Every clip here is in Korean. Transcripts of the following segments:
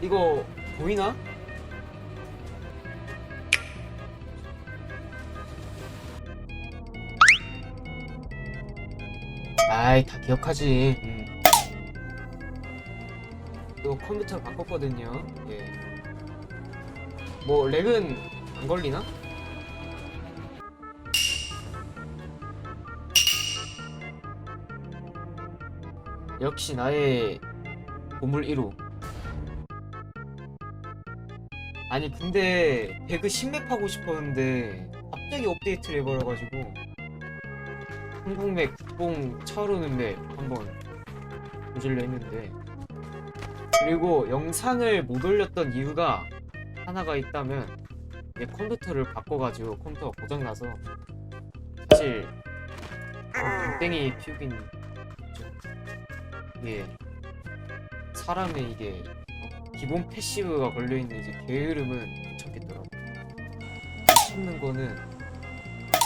이거 보이나? 아이 다 기억하지. 음. 또 컴퓨터 바꿨거든요. 예. 뭐 렉은 안 걸리나? 역시 나의 보물 1호. 아니 근데 배그 10맵 하고 싶었는데 갑자기 업데이트를 해버려가지고 한국맵 국뽕 차오르는 맵 한번 보질려 했는데 그리고 영상을 못 올렸던 이유가 하나가 있다면 컴퓨터를 바꿔가지고 컴퓨터가 고장나서 사실 땡땡이 피우긴 좀 이게 사람의 이게 기본 패시브가 걸려있는 이제 게으름은 못 참는 거는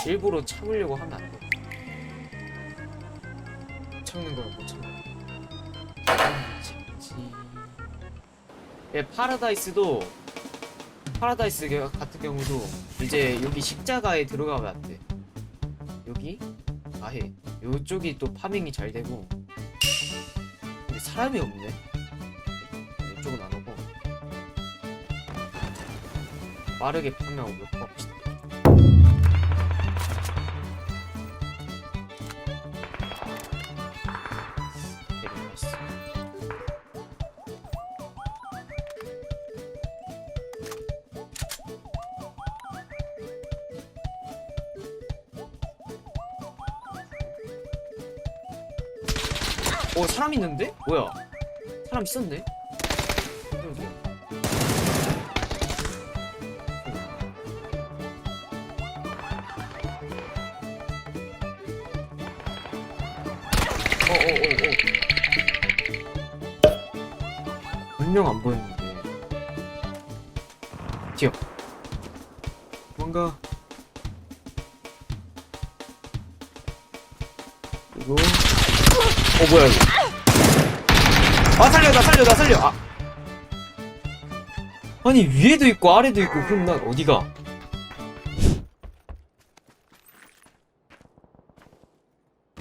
일부러 참으려고 하면 안 돼. 참는 거는 못 참아. 아, 참지. 예, 파라다이스도 파라다이스 겨- 같은 경우도 이제 여기 십자가에 들어가면 안 돼. 여기? 아해 요쪽이 또 파밍이 잘 되고. 근데 사람이 없네. 이쪽은 안 오고 빠르게 파밍하고 몇 맛있어. 어 사람 있는데? 뭐야? 사람 있었네? 분명 안 보였는데. 튀어. 뭔가. 그리고 어 뭐야 이거? 아 살려 나 살려 나 살려. 아. 아니 위에도 있고 아래도 있고 그럼 난 어디가?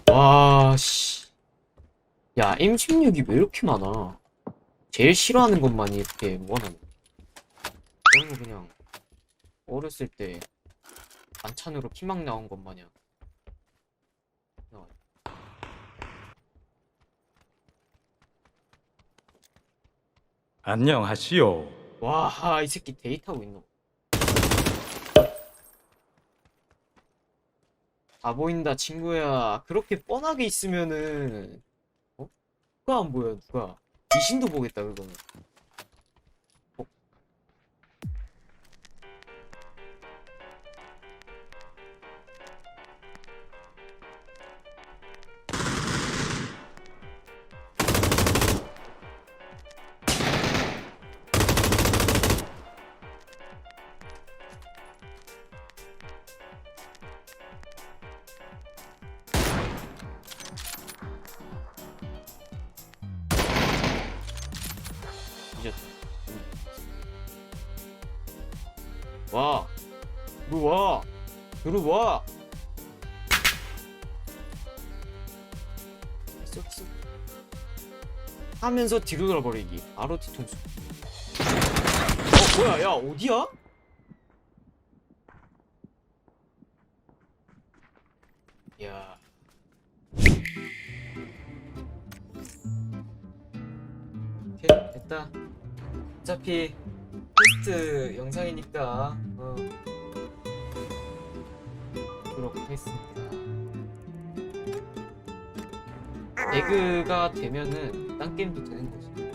와 씨 야 M16이 왜 이렇게 많아 제일 싫어하는 것만 이렇게 모아놨네 너무 그냥 어렸을 때 반찬으로 피망 나온 것 마냥. 안녕하시오. 와, 이 새끼 데이트하고 있노. 다 보인다, 친구야. 그렇게 뻔하게 있으면은, 어? 누가 안 보여, 누가. 귀신도 보겠다, 그거는. 이제. 와. 들어와. 들어와. 쏙, 쏙. 하면서 뒤로 돌아버리기. 바로 뒤통수. 어, 뭐야, 야, 어디야? 야. 오케이, 됐다. 어차피 테스트 영상이니까 어. 보도록 하겠습니다. 배그가 되면은 딴 게임도 되는 거지.